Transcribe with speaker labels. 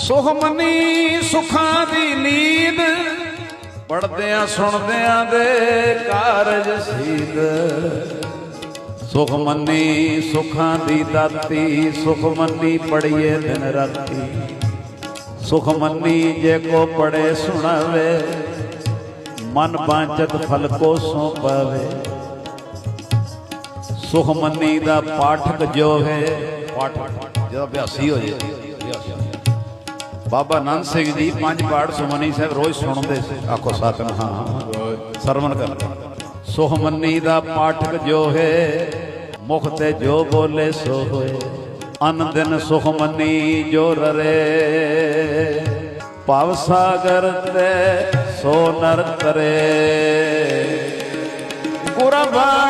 Speaker 1: ਸੁਖਮਨੀ ਸੁਖਾਂ ਦੀ ਨੀਂਦ ਪੜਦਿਆਂ ਸੁਣਦਿਆਂ ਦੇ ਕਾਰਜ ਸੀਦ। ਸੁਖਮਨੀ ਸੁਖਾਂ ਦੀ ਦਾਤੀ ਸੁਖਮਨੀ ਪੜੀਏ ਦਿਨ ਰਾਤੀ। ਸੁਖਮਨੀ ਜੇ ਕੋ ਪੜੇ ਸੁਣਾਵੇ, ਮਨ ਬਾਂਚਤ ਫਲ ਕੋ ਸੋ ਪਾਵੇ ਸੁਖਮਨੀ ਦਾ ਪਾਠਕ ਜੋ ਹੈ ਪਾਠਕ ਜਦੋਂ ਅਭਿਆਸੀ ਹੋ ਜੇ। ਬਾਬਾ ਨੰਦ ਸਿੰਘ ਜੀ ਪੰਜ ਪਾਠ ਸੁਖਮਨੀ ਸਾਹਿਬ ਰੋਜ਼ ਸੁਣਦੇ ਸੀ। ਆਖੋ ਸਾਤਨ ਹਾਂ ਸਰਵਣ ਕਰ ਸੁਖਮਨੀ ਦਾ ਪਾਠਕ ਜੋ ਹੈ ਮੁਖ ਤੇ ਜੋ ਬੋਲੇ ਸੋ ਹੋਏ। ਅਨ ਦਿਨ ਸੁਖਮਨੀ ਜੋ ਰਰੇ। ਭਵ ਸਾਗਰ ਤੇ ਸੋ ਨਰ ਤਰੇ ਗੁਰਬਾਣੀ